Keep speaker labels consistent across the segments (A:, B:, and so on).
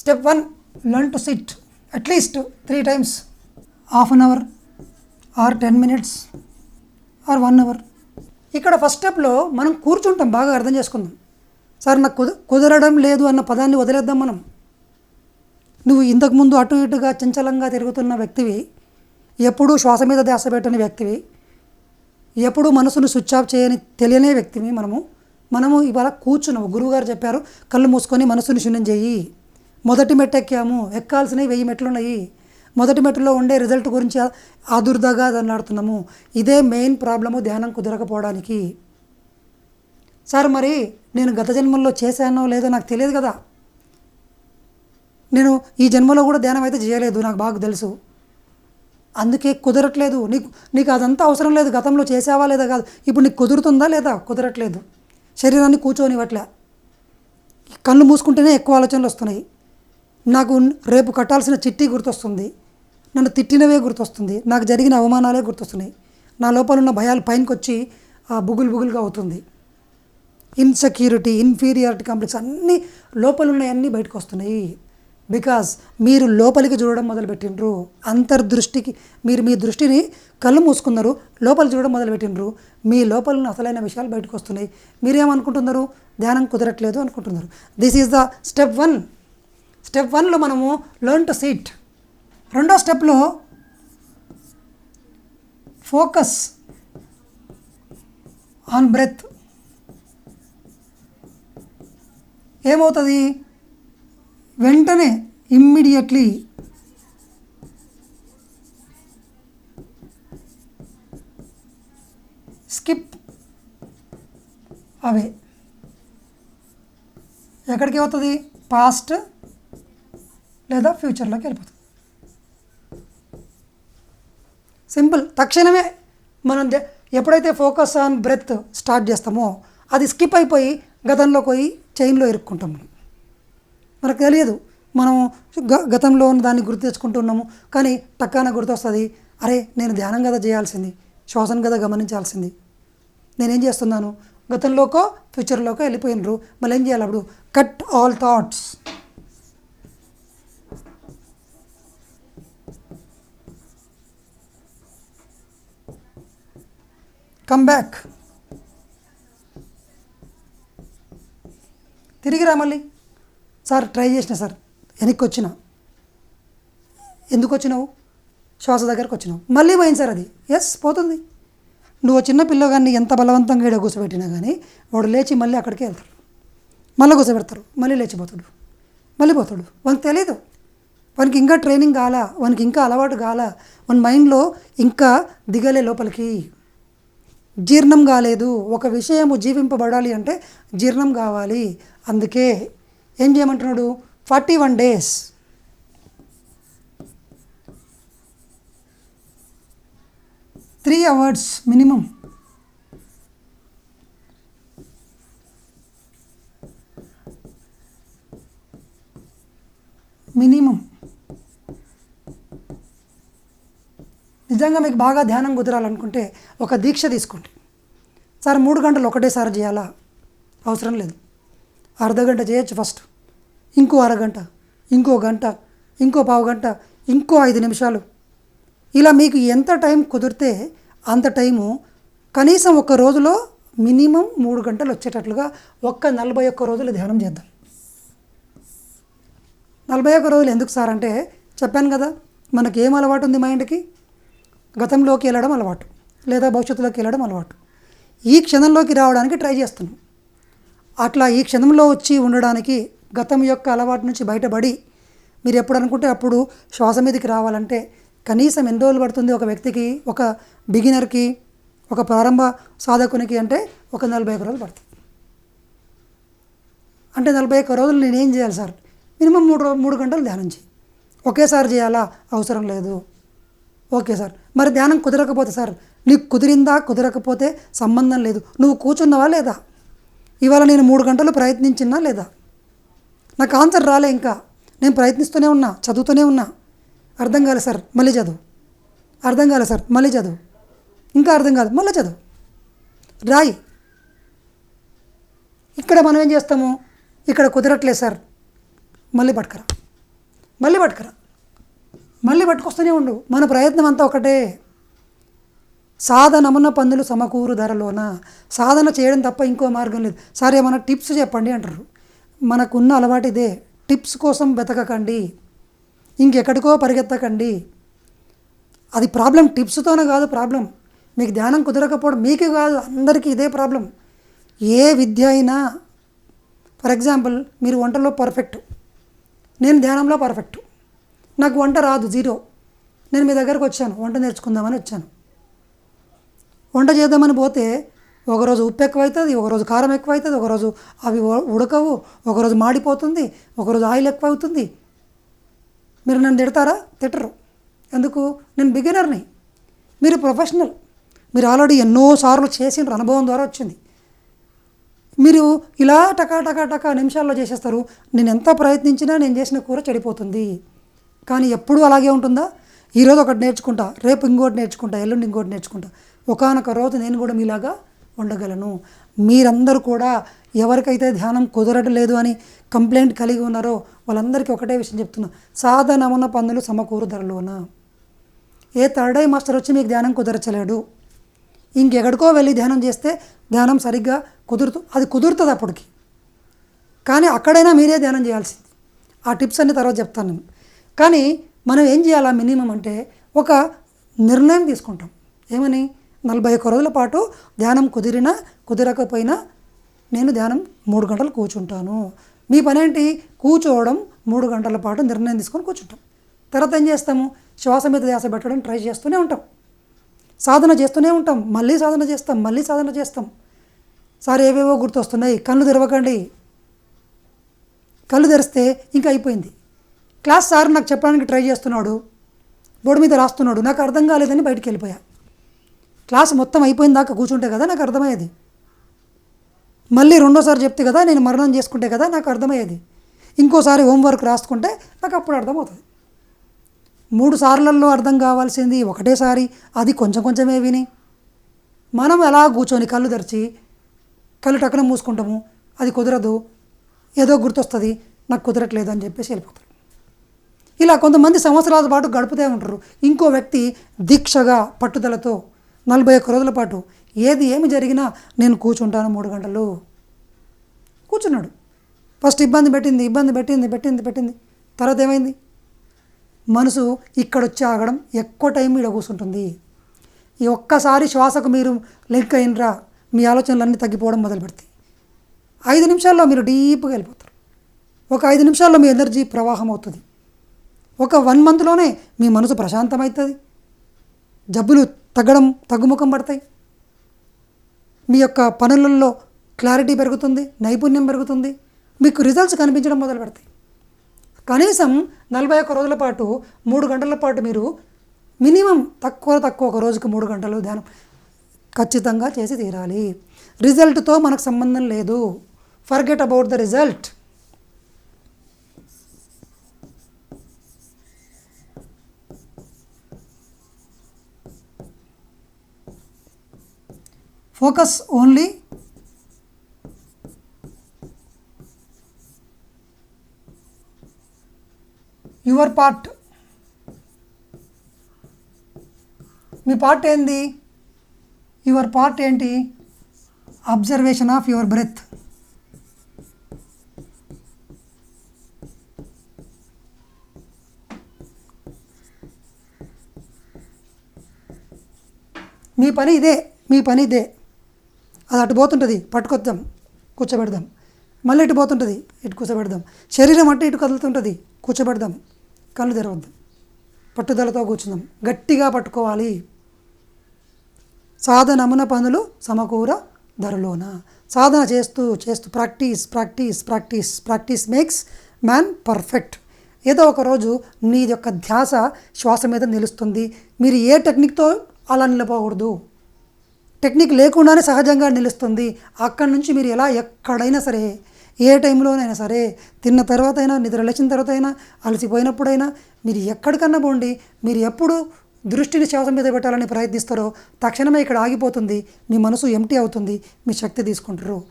A: Step one learn to sit atleast three times half an hour or ten minutes or one hour ఇక్కడ first స్టెప్లో మనం కూర్చుంటాం బాగా అర్థం చేసుకుందాం. సార్ నాకు కుద కుదరడం లేదు అన్న పదాన్ని వదిలేద్దాం మనం. నువ్వు ఇంతకుముందు అటు ఇటుగా చంచలంగా తిరుగుతున్న వ్యక్తివి ఎప్పుడూ శ్వాస మీద ధ్యాస పెట్టని వ్యక్తివి ఎప్పుడూ మనసును స్విచ్ ఆఫ్ చేయని తెలియనే వ్యక్తివి మనము. మనము ఇవాళ కూర్చున్నాము గురువుగారు చెప్పారు కళ్ళు మూసుకొని మనసుని శూన్యం చేయి. మొదటి మెట్టు ఎక్కాము ఎక్కాల్సినవి వెయ్యి మెట్లు ఉన్నాయి మొదటి మెట్టులో ఉండే రిజల్ట్ గురించి ఆదుర్దాగా దన్నాడుతున్నాము ఇదే మెయిన్ ప్రాబ్లము ధ్యానం కుదరకపోవడానికి. సార్ మరి నేను గత జన్మల్లో చేశానో లేదో నాకు తెలియదు కదా. నేను ఈ జన్మలో కూడా ధ్యానం అయితే చేయలేదు నాకు బాగా తెలుసు. అందుకే కుదరట్లేదు. నీకు నీకు అదంతా అవసరం లేదు. గతంలో చేసావా లేదా కాదు. ఇప్పుడు నీకు కుదురుతుందా లేదా? కుదరట్లేదు. శరీరాన్ని కూర్చోనివ్వట్లే. కళ్ళు మూసుకుంటేనే ఎక్కువ ఆలోచనలు వస్తున్నాయి. నాకు రేపు కట్టాల్సిన చిట్టి గుర్తొస్తుంది. నన్ను తిట్టినవే గుర్తొస్తుంది. నాకు జరిగిన అవమానాలే గుర్తొస్తున్నాయి. నా లోపల ఉన్న భయాలు పైనకొచ్చి ఆ బుగులు బుగులుగా అవుతుంది. ఇన్సెక్యూరిటీ ఇన్ఫీరియారిటీ కాంప్లెక్స్ అన్నీ లోపల ఉన్నాయన్నీ బయటకు వస్తున్నాయి బికాజ్ మీరు లోపలికి చూడడం మొదలుపెట్టిండ్రు. అంతర్దృష్టికి మీరు మీ దృష్టిని కళ్ళు మూసుకున్నారు లోపల చూడడం మొదలుపెట్టిండ్రు. మీ లోపల ఉన్న అసలైన విషయాలు బయటకు వస్తున్నాయి మీరేమనుకుంటున్నారు? ధ్యానం కుదరట్లేదు అనుకుంటున్నారు. This is the step one step వన్లో మనము లర్న్ టు సీట్ రెండో స్టెప్లో ఫోకస్ ఆన్ బ్రెత్ ఏమవుతుంది? వెంటనే ఇమ్మీడియట్లీ స్కిప్ అవే ఎక్కడికి అవుతుంది పాస్ట్ లేదా ఫ్యూచర్లోకి వెళ్ళిపోతుంది సింపుల్ తక్షణమే మనం ఎప్పుడైతే ఫోకస్ ఆన్ బ్రెత్ స్టార్ట్ చేస్తామో అది స్కిప్ అయిపోయి గతంలోకి పోయి చైన్లో ఇరుక్కుంటాం మనం. మనకు తెలియదు. మనం గతంలో ఉన్న దాన్ని గుర్తు తెచ్చుకుంటున్నాము కానీ టక్కాన గుర్తొస్తుంది. అరే నేను ధ్యానం కదా చేయాల్సింది శ్వాసను కదా గమనించాల్సింది. నేనేం చేస్తున్నాను? గతంలోకో ఫ్యూచర్లోకో వెళ్ళిపోయినరు. మళ్ళీ ఏం చేయాలి అప్పుడు? Cut all thoughts come back తిరిగి రా మళ్ళీ? సార్ ట్రై చేసిన సార్. వెనక్కి వచ్చిన ఎందుకు వచ్చినావు శ్వాస దగ్గరకు వచ్చినావు మళ్ళీ పోయింది సార్ అది. ఎస్ పోతుంది. నువ్వు చిన్న పిల్లగాన్ని ఎంత బలవంతంగా ఈడ కూర్చోబెట్టినా కానీ వాడు లేచి మళ్ళీ అక్కడికి వెళ్తాడు. మళ్ళీ కూర్చోబెడతారు మళ్ళీ లేచిపోతాడు. మళ్ళీ పోతాడు. వానికి తెలియదు వానికి ఇంకా ట్రైనింగ్ కాలా? వానికి ఇంకా అలవాటు కాలా? వాని మైండ్లో ఇంకా దిగలే లోపలికి. జీర్ణం కాలేదు ఒక విషయము జీవింపబడాలి అంటే జీర్ణం కావాలి. అందుకే ఏం చేయమంటున్నాడు? Forty one days. Three hours minimum. నిజంగా మీకు బాగా ధ్యానం కుదరాలనుకుంటే ఒక దీక్ష తీసుకోండి. సార్ మూడు గంటలు ఒకటేసారి చేయాలా? అవసరం లేదు. అర్ధ గంట చేయొచ్చు ఫస్ట్. ఇంకో అరగంట ఇంకో గంట ఇంకో పావు గంట ఇంకో ఐదు నిమిషాలు. ఇలా మీకు ఎంత టైం కుదిరితే అంత టైము కనీసం ఒక రోజులో మినిమం మూడు గంటలు వచ్చేటట్లుగా ఒక్క నలభై ఒక్క రోజులు ధ్యానం చేద్దాం. నలభై ఒక్క రోజులు ఎందుకు సార్ అంటే చెప్పాను కదా మనకి ఏం అలవాటు ఉంది మైండ్కి? గతంలోకి వెళ్ళడం అలవాటు లేదా భవిష్యత్తులోకి వెళ్ళడం అలవాటు. ఈ క్షణంలోకి రావడానికి ట్రై చేస్తున్నాం. అట్లా ఈ క్షణంలో వచ్చి ఉండడానికి గతం యొక్క అలవాటు నుంచి బయటపడి మీరు ఎప్పుడు అనుకుంటే అప్పుడు శ్వాస మీదకి రావాలంటే కనీసం ఎన్ని రోజులు పడుతుంది ఒక వ్యక్తికి ఒక బిగినర్కి ఒక ప్రారంభ సాధకునికి అంటే ఒక నలభై ఒక్క రోజులు పడుతుంది. అంటే నలభై ఒక్క రోజులు నేనేం చేయాలి సార్? మినిమం మూడు మూడు గంటలు ధ్యానం చేయి. ఒకేసారి చేయాలా? అవసరం లేదు. Okay sir. మరి ధ్యానం కుదరకపోతే సార్ నీకు కుదిరిందా? కుదరకపోతే సంబంధం లేదు. నువ్వు కూర్చున్నావా లేదా? ఇవాళ నేను మూడు గంటలు ప్రయత్నించినా లేదా? నాకు ఆన్సర్ రాలే ఇంకా. నేను ప్రయత్నిస్తూనే ఉన్నా చదువుతూనే ఉన్నా. అర్థం కాలే సార్ మళ్ళీ చదువు. అర్థం కాలే సార్ మళ్ళీ చదువు. ఇంకా అర్థం కాదు మళ్ళీ చదువు. రాయి. ఇక్కడ మనం ఏం చేస్తాము? ఇక్కడ కుదరట్లేదు సార్. మళ్ళీ పట్టుకరా. మళ్ళీ పట్టుకరా. మళ్ళీ పట్టుకొస్తూనే ఉండు. మన ప్రయత్నం అంతా ఒకటే. సాధనమున పందులు సమకూరు ధరలోన. సాధన చేయడం తప్ప ఇంకో మార్గం లేదు. సరే ఏమైనా టిప్స్ చెప్పండి అంటారు. మనకున్న అలవాటు ఇదే. టిప్స్ కోసం వెతకకండి. ఇంకెక్కడికో పరిగెత్తకండి. అది ప్రాబ్లం టిప్స్తోనే కాదు ప్రాబ్లం. మీకు ధ్యానం కుదరకపోవడం మీకు కాదు. అందరికీ ఇదే ప్రాబ్లం. ఏ విద్య అయినా ఫర్ ఎగ్జాంపుల్ మీరు వంటలో పర్ఫెక్ట్. నేను ధ్యానంలో పర్ఫెక్ట్. నాకు వంట రాదు జీరో. నేను మీ దగ్గరకు వచ్చాను వంట నేర్చుకుందామని వచ్చాను. వంట చేద్దామని పోతే ఒకరోజు ఉప్పు ఎక్కువ అవుతుంది ఒకరోజు కారం ఎక్కువ అవుతుంది ఒకరోజు అవి ఉడకవు ఒకరోజు మాడిపోతుంది ఒకరోజు ఆయిల్ ఎక్కువ అవుతుంది మీరు నన్ను తిడతారా? తిట్టరు. ఎందుకు? నేను బిగినర్ని. మీరు ప్రొఫెషనల్. మీరు ఆల్రెడీ ఎన్నో సార్లు చేసిన అనుభవం ద్వారా వచ్చింది. మీరు ఇలా టకా టకా టకా నిమిషాల్లో చేసేస్తారు. నేను ఎంత ప్రయత్నించినా నేను చేసిన కూర చెడిపోతుంది. కానీ ఎప్పుడూ అలాగే ఉంటుందా? ఈరోజు ఒకటి నేర్చుకుంటా రేపు ఇంకోటి నేర్చుకుంటా ఎల్లుండి ఇంకోటి నేర్చుకుంటా. ఒకనొక రోజు నేను కూడా మీలాగా ఉండగలను. మీరందరూ కూడా ఎవరికైతే ధ్యానం కుదరట్లేదు అని కంప్లైంట్ కలిగి ఉన్నారో వాళ్ళందరికీ ఒకటే విషయం చెప్తున్నా. సాధనమున పనులు సమకూరు ధరలోన? ఏ థర్డ్ ఐ మాస్టర్ వచ్చి మీకు ధ్యానం కుదరచలేడు. ఇంకెక్కడికో వెళ్ళి ధ్యానం చేస్తే ధ్యానం సరిగ్గా కుదురుతు అది కుదురుతుంది అప్పటికి. కానీ అక్కడైనా మీరే ధ్యానం చేయాల్సింది. ఆ టిప్స్ అన్ని తర్వాత చెప్తాను నేను. కానీ మనం ఏం చేయాలా మినిమం అంటే ఒక నిర్ణయం తీసుకుంటాం. ఏమని? నలభై ఒక్క రోజుల పాటు ధ్యానం కుదిరినా కుదిరకపోయినా నేను ధ్యానం మూడు గంటలు కూర్చుంటాను. మీ పని ఏంటి? కూర్చోవడం మూడు గంటల పాటు నిర్ణయం తీసుకొని కూర్చుంటాం. తర్వాత ఏం చేస్తాము? శ్వాస మీద ధ్యాస పెట్టడం ట్రై చేస్తూనే ఉంటాం. సాధన చేస్తూనే ఉంటాం. మళ్ళీ సాధన చేస్తాం మళ్ళీ సాధన చేస్తాం. సార్ ఏవేవో గుర్తొస్తున్నాయి. కళ్ళు తెరవకండి. కళ్ళు తెరిస్తే ఇంకా అయిపోయింది. క్లాస్ సార్ నాకు చెప్పడానికి ట్రై చేస్తున్నాడు. బోర్డు మీద రాస్తున్నాడు. నాకు అర్థం కాలేదని బయటికి వెళ్ళిపోయా. క్లాస్ మొత్తం అయిపోయిన దాకా కూర్చుంటే కదా నాకు అర్థమయ్యేది. మళ్ళీ రెండోసారి చెప్తే కదా నేను మరణం చేసుకుంటే కదా నాకు అర్థమయ్యేది. ఇంకోసారి హోంవర్క్ రాసుకుంటే నాకు అప్పుడు అర్థమవుతుంది. మూడు సార్లలో అర్థం కావాల్సింది ఒకటేసారి అది కొంచెం కొంచెమే విని. మనం ఎలా కూర్చొని కళ్ళు తెరిచి కళ్ళు టక్కన మూసుకుంటాము అది కుదరదు ఏదో గుర్తొస్తుంది నాకు కుదరట్లేదు అని చెప్పేసి వెళ్ళిపోతారు. ఇలా కొంతమంది సంవత్సరాల పాటు గడుపుతూ ఉంటారు. ఇంకో వ్యక్తి దీక్షగా పట్టుదలతో నలభై ఒక్క రోజుల పాటు ఏది ఏమి జరిగినా నేను కూర్చుంటాను మూడు గంటలు. కూర్చున్నాడు. ఫస్ట్ ఇబ్బంది పెట్టింది ఇబ్బంది పెట్టింది పెట్టింది పెట్టింది. తర్వాత ఏమైంది? మనసు ఇక్కడ వచ్చి ఆగడం ఎక్కువ టైం ఇక్కడ కూర్చుంటుంది. ఈ ఒక్కసారి శ్వాసకు మీరు లింక్ అయినరా? మీ ఆలోచనలన్నీ తగ్గిపోవడం మొదలు పెడతాయి ఐదు నిమిషాల్లో మీరు డీప్గా వెళ్ళిపోతారు. ఒక ఐదు నిమిషాల్లో మీ ఎనర్జీ ప్రవాహం అవుతుంది. ఒక వన్ మంత్లోనే మీ మనసు ప్రశాంతమవుతుంది. జబ్బులు తగ్గడం తగ్గుముఖం పడతాయి. మీ యొక్క పనులలో క్లారిటీ పెరుగుతుంది నైపుణ్యం పెరుగుతుంది మీకు రిజల్ట్స్ కనిపించడం మొదలు పెడతాయి. కనీసం నలభై ఒక్క రోజుల పాటు మూడు గంటల పాటు మీరు మినిమం తక్కువ తక్కువ ఒక రోజుకు మూడు గంటలు ధ్యానం ఖచ్చితంగా చేసి తీరాలి. రిజల్ట్తో మనకు సంబంధం లేదు. Forget about the result focus only your part. Me part ఏంది? యువర్ పార్ట్ ఏంటి? Observation of your breath. మీ పని ఇదే మీ పని ఇదే. అది అటు పోతుంటుంది పట్టుకొద్దాం కూర్చోబెడదాం. మళ్ళీ ఇటు పోతుంటుంది ఇటు కూర్చోబెడదాం. శరీరం అంటే ఇటు కదులుతుంటుంది కూర్చోబెడదాం. కళ్ళు తెరవద్దాం. పట్టుదలతో కూర్చుందాం. గట్టిగా పట్టుకోవాలి. సాధనమున పనులు సమకూర ధరలోన. సాధన చేస్తూ చేస్తూ practice practice practice practice makes man perfect. ఏదో ఒక రోజు నీ యొక్క ధ్యాస శ్వాస మీద నిలుస్తుంది. మీరు ఏ టెక్నిక్తో అలా నిలబోకూడదు టెక్నిక్ లేకుండానే సహజంగా నిలుస్తుంది. అక్కడి నుంచి మీరు ఎలా ఎక్కడైనా సరే ఏ టైంలోనైనా సరే తిన్న తర్వాత అయినా నిద్ర లేచిన తర్వాత అయినా అలసిపోయినప్పుడైనా మీరు ఎక్కడికన్నా పోండి. మీరు ఎప్పుడు దృష్టిని శ్వాస మీద పెట్టాలని ప్రయత్నిస్తారో తక్షణమే ఇక్కడ ఆగిపోతుంది. మీ మనసు ఎంటీ అవుతుంది. మీ శక్తి తీసుకుంటారు.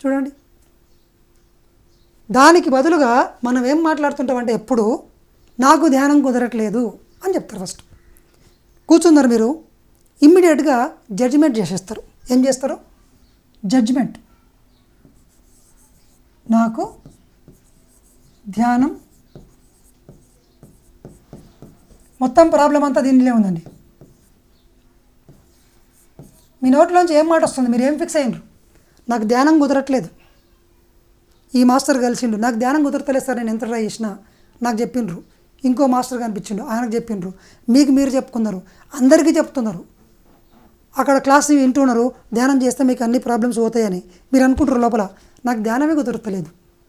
A: చూడండి. దానికి బదులుగా మనం ఏం మాట్లాడుతుంటామంటే ఎప్పుడు నాకు ధ్యానం కుదరట్లేదు అని చెప్తారు ఫస్ట్ కూర్చున్నారు మీరు. ఇమ్మీడియట్గా జడ్జిమెంట్ చేసేస్తారు. ఏం చేస్తారు? జడ్జిమెంట్. నాకు ధ్యానం మొత్తం ప్రాబ్లం అంతా దీనిలో ఉందండి. మీ నోట్లోంచి ఏం మాట వస్తుంది? మీరు ఏం ఫిక్స్ అయినరు? నాకు ధ్యానం కుదరట్లేదు. ఈ మాస్టర్ కలిసిండు. నాకు ధ్యానం కుదరతలేదు సార్ నేను ఎంత ట్రై చేసినా. నాకు చెప్పిండ్రు ఇంకో మాస్టర్ కనిపించిండు. ఆయనకు చెప్పిండ్రు మీకు మీరు చెప్పుకున్నారు. అందరికీ చెప్తున్నారు. అక్కడ క్లాస్ వింటున్నారు ధ్యానం చేస్తే మీకు అన్ని ప్రాబ్లమ్స్ పోతాయని. మీరు అనుకుంటారు లోపల. నాకు ధ్యానమే కుదరతలేదు